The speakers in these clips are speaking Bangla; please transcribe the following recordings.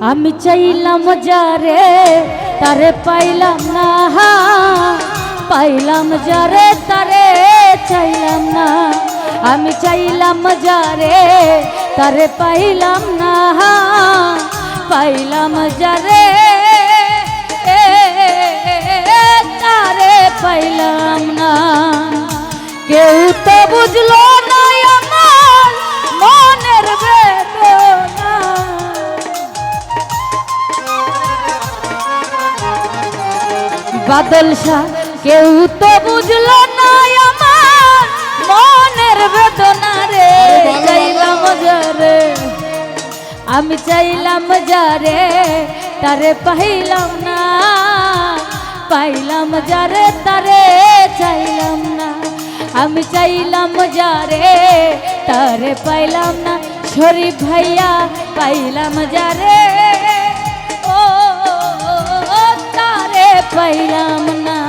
আমি চাইলাম যারে তারে পাইলাম না পাইলাম যারে তারে চাইলাম না। আমি চাইলাম যারে তারে পাইলাম না পাইলাম যারে বাদল শাহ কেউ তো বুঝলো না আমার মনের বেদনা রে। চাইলাম যারে আমি চাইলাম যারে তারে পাইলাম না। পাইলাম যারে তারে চাইলাম না। আমি চাইলাম যারে তারে পাইলাম না। শরীফ ভাইয়া পাইলাম যারে। পাইলাম না।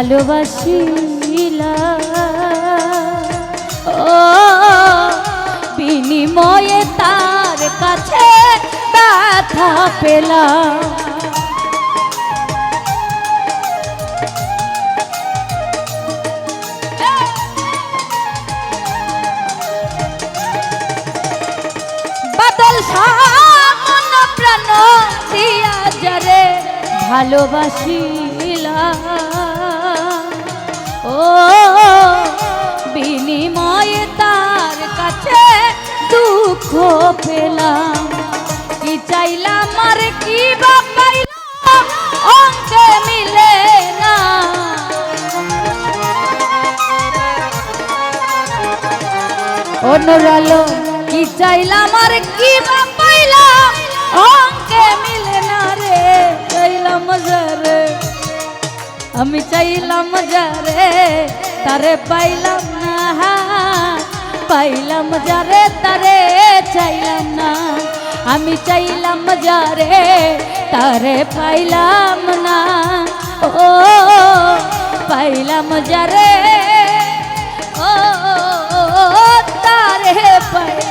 ভালোবাসিলা ও বিনিময়ে তার কাছে পেলাম। দিয়া যারে ভালোবাসিলা। ও বিনিময়ে তার কাছে দুঃখ পেলাম। কি চাইলাম আর কি বা পাইলাম, অঙ্কে মিলে না। অনুরালো, কি চাইলাম আর কি বা তারে পাইলাম না, পাইলাম যারে তারে, চাইলাম না। আমি চাইলাম যারে তারে পাইলাম না। ও, পাইলাম যারে, ও, তারে পাইলাম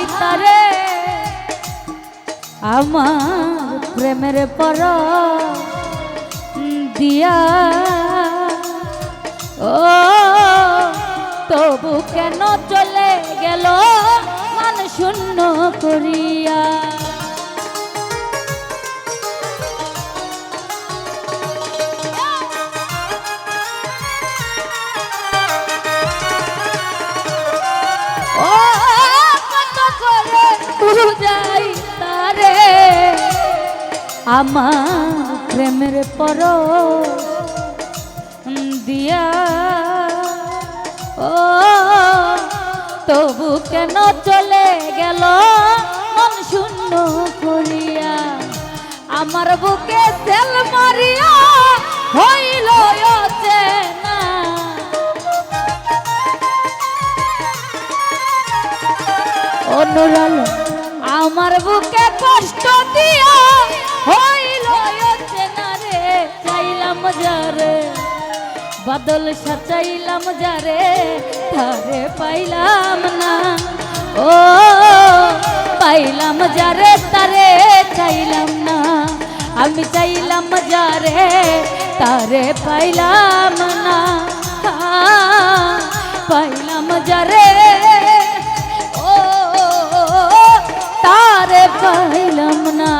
বুঝাই তারে। আমার প্রেমের পর দিয়া। ও তবু কেন চলে গেল? মান শূন্য করিয়া। আমার প্রেমের পর দিয়া। ও, তবু কেন চলে গেল? মন শূন্য করিয়া আমার বুকে তেল মারিয়া হইল অনুরাল আমার বুকে কষ্ট দিয়া হইল চেনা রে, চাইলাম যারে বাদল সাচাইলাম যারে তারে পাইলাম না। ও, পাইলাম যারে তারে চাইলাম না। আমি চাইলাম যারে তারে পাইলাম না। পাইলাম যারে ও, তারে পাইলাম না।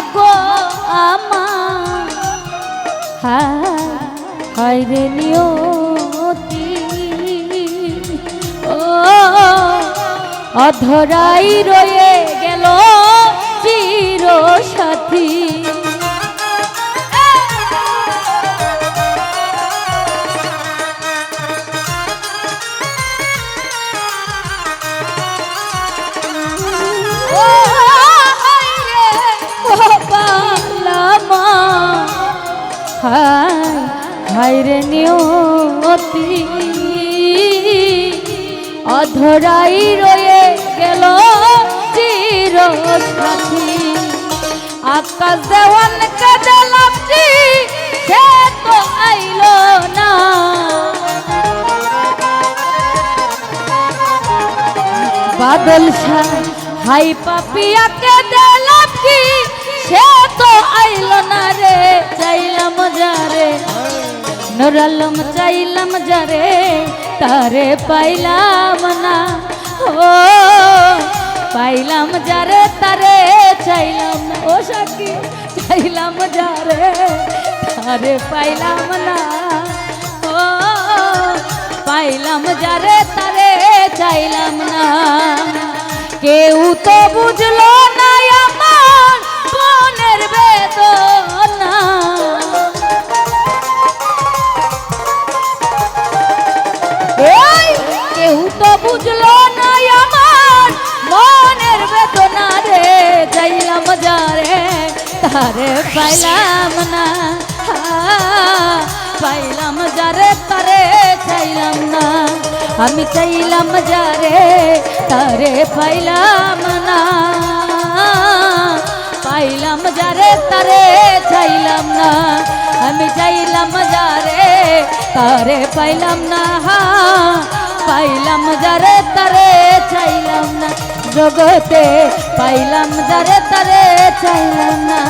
ভাগ্য আমার। হায় নিয়তি। ও অধরাই রয়ে হাই নিয়তি। অধরাই রয়ে গেল চির সাথী আকাশ দেওয়ান কাজে সে তো আইলো না। বাদল শাহ, হাই পাপিয়াকে দিলাম কি সে তো আইল না রে। চাইলাম যারে নুরালম চাইলাম যারে, তারে পাইলাম না। ও, পাইলাম যারে, তারে চাইলাম ও সাকি চাইলাম যারে, তারে পাইলাম না। ও, পাইলাম যারে, তারে চাইলাম না। কেউ তো বুঝলো তো বুঝলো না আমার মনের বেদনা রে চাইলাম যারে তারে পাইলাম না। হা, পাইলাম যারে তারে চাইলাম না। আমি চাইলাম যারে তারে পাইলাম না। পাইলাম যারে তারে চাইলাম না। আমি চাইলাম যারে তারে পাইলাম না। পাইলাম যারে তারে চাইলাম না জগতে পাইলাম যারে তারে চাইলাম না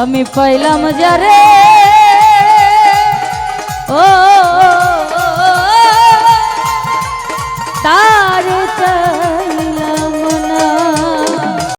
আমি পাইলাম যারে ও তার